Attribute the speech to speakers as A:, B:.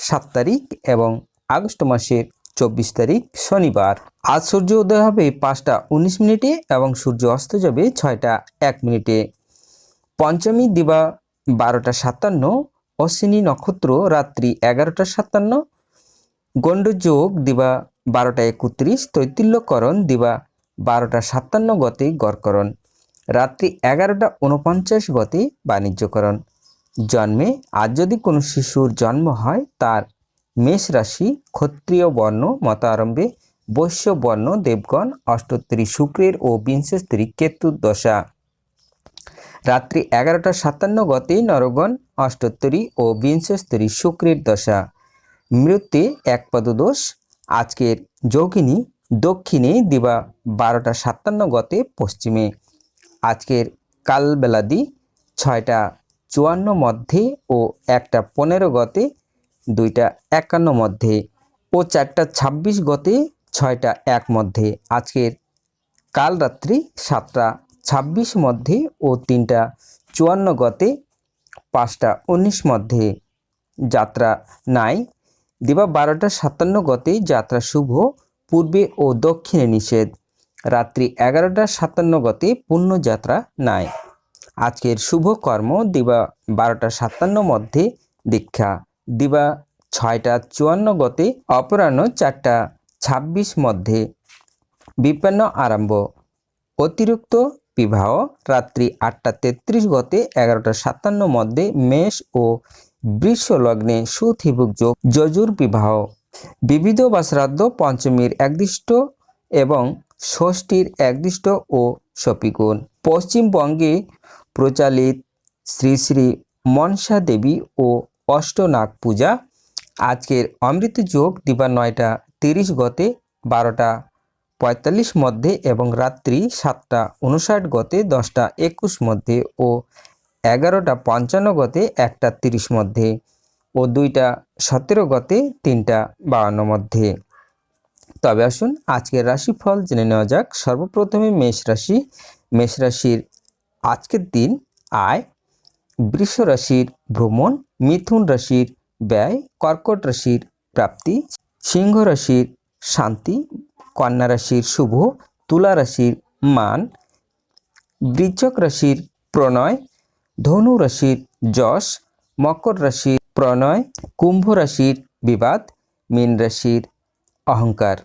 A: সাত তারিখ এবং আগস্ট মাসের চব্বিশ তারিখ শনিবার। আজ সূর্য উদয় হবে পাঁচটা উনিশ মিনিটে এবং সূর্য অস্ত যাবে ছয়টা এক মিনিটে। পঞ্চমী দিবা বারোটা সাতান্ন, অশ্বিনী নক্ষত্র রাত্রি এগারোটা সাতান্ন, গণ্ডযোগ দিবা বারোটা একত্রিশ, তৈতিল্যকরণ দিবা বারোটা সাতান্ন গতে গড়করণ। রাত্রি এগারোটা উনপঞ্চাশ গতে বাণিজ্যকরণ। জন্মে আজ যদি কোনো শিশুর জন্ম হয়, তার মেষ রাশি, ক্ষত্রিয় বর্ণ মতারম্ভে বৈশ্য বর্ণ, দেবগণ অষ্টোত্তরী শুক্রের ও বিংশস্ত্রী কেতুর দশা। রাত্রি এগারোটা সাতান্ন গতে নরগণ অষ্টত্তরী ও বিংশস্ত্রী শুক্রের দশা। মৃত্যু এক পদদোষ। আজকের যোগিনী দক্ষিণে দিবা বারোটা সাতান্ন গতে পশ্চিমে। আজকের কালবেলাদি ছয়টা চুয়ান্ন মধ্যে ও একটা পনেরো গতে, দুইটা একান্ন মধ্যে ও চারটা ছাব্বিশ গতে, ছয়টা এক মধ্যে। আজকের কাল রাত্রি সাতটা ছাব্বিশ মধ্যে ও তিনটা চুয়ান্ন গতে, পাঁচটা উনিশ মধ্যে। যাত্রা নাই। দিবা বারোটা সাতান্ন গতে যাত্রা শুভ, পূর্বে ও দক্ষিণে নিষেধ। রাত্রি এগারোটা সাতান্ন গতে পূর্ণ যাত্রা নাই। আজকের শুভ কর্ম দিবা বারোটা সাতান্ন মধ্যে দীক্ষা। দিবা ছয়টা চুয়ান্ন গতে অপরাহ্ন চারটা ছাব্বিশ মধ্যে বিপন্ন আরম্ভ। অতিরিক্ত বিবাহ রাত্রি আটটা তেত্রিশ গতে এগারোটা সাতান্ন মধ্যে মেষ ও বৃষ লগ্নে সুথিভুক যোগ যজুর বিবাহ। বিবিধ বা শ্রাদ্ধ পঞ্চমীর একদিষ্ট এবং ষষ্ঠীর একদিষ্ট ও সপিগুণ পশ্চিমবঙ্গে প্রচালিত শ্রী শ্রী মনসা দেবী ও অষ্টনাগ পূজা। আজকের অমৃত যোগ দিবা নয়টা তিরিশ গতে, বারোটা পঁয়তাল্লিশ মধ্যে এবং রাত্রি সাতটা উনষাট গতে, দশটা একুশ মধ্যে ও এগারোটা পঞ্চান্ন গতে, একটা তিরিশ মধ্যে ও দুইটা সতেরো গতে, তিনটা বাউন্ন মধ্যে। তবে আসুন, আজকের রাশিফল জেনে নেওয়া যাক। সর্বপ্রথমে মেষ রাশি। মেষ রাশির আজকের দিন আয়, বৃষ রাশির ভ্রমণ, মিথুন রাশির ব্যয়, কর্কট রাশির প্রাপ্তি, সিংহ রাশির শান্তি, কন্যা রাশির শুভ, তুলা রাশির মান বৃশ্চিক রাশির প্রণয়, ধনু রাশির যশ, মকর রাশির প্রণয়, কুম্ভ রাশির বিবাদ, মীন রাশির অহংকার।